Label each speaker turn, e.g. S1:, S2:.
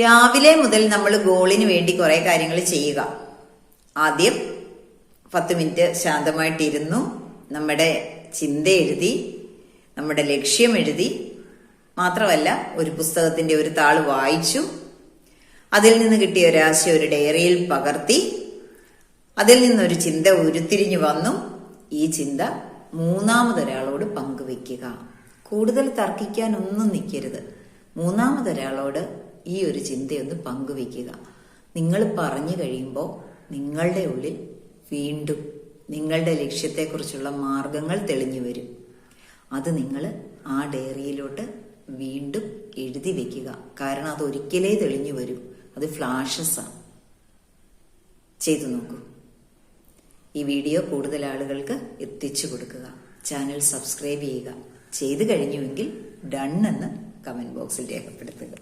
S1: രാവിലെ മുതൽ നമ്മൾ ഗോളിന് വേണ്ടി കുറെ കാര്യങ്ങൾ ചെയ്യുക. ആദ്യം പത്ത് മിനിറ്റ് ശാന്തമായിട്ടിരുന്നു. നമ്മുടെ ചിന്ത എഴുതി നമ്മുടെ ലക്ഷ്യം എഴുതി മാത്രമല്ല ഒരു പുസ്തകത്തിന്റെ ഒരു താൾ വായിച്ചു. അതിൽ നിന്ന് കിട്ടിയ ഒരാശയം ഒരു ഡയറിയിൽ പകർത്തി. അതിൽ നിന്നൊരു ചിന്ത ഉരുത്തിരിഞ്ഞു വന്നു. ഈ ചിന്ത മൂന്നാമതൊരാളോട് പങ്കുവെക്കുക കൂടുതൽ തർക്കിക്കാനൊന്നും നിൽക്കരുത്. മൂന്നാമതൊരാളോട് ഈ ഒരു ചിന്തയൊന്ന് പങ്കുവെക്കുക നിങ്ങൾ പറഞ്ഞു കഴിയുമ്പോൾ നിങ്ങളുടെ ഉള്ളിൽ വീണ്ടും നിങ്ങളുടെ ലക്ഷ്യത്തെക്കുറിച്ചുള്ള മാർഗങ്ങൾ തെളിഞ്ഞു വരും. അത് നിങ്ങൾ ആ ഡയറിയിലോട്ട് വീണ്ടും എഴുതി വെക്കുക കാരണം അത് ഒരിക്കലേ തെളിഞ്ഞു വരും. അത് ഫ്ലാഷസ് ആണ്. ചെയ്തു നോക്കൂ. ഈ വീഡിയോ കൂടുതൽ ആളുകൾക്ക് എത്തിച്ചു കൊടുക്കുക. ചാനൽ സബ്സ്ക്രൈബ് ചെയ്യുക. ചെയ്തു കഴിഞ്ഞുവെങ്കിൽ ഡൺ എന്ന് കമന്റ് ബോക്സിൽ രേഖപ്പെടുത്തുക.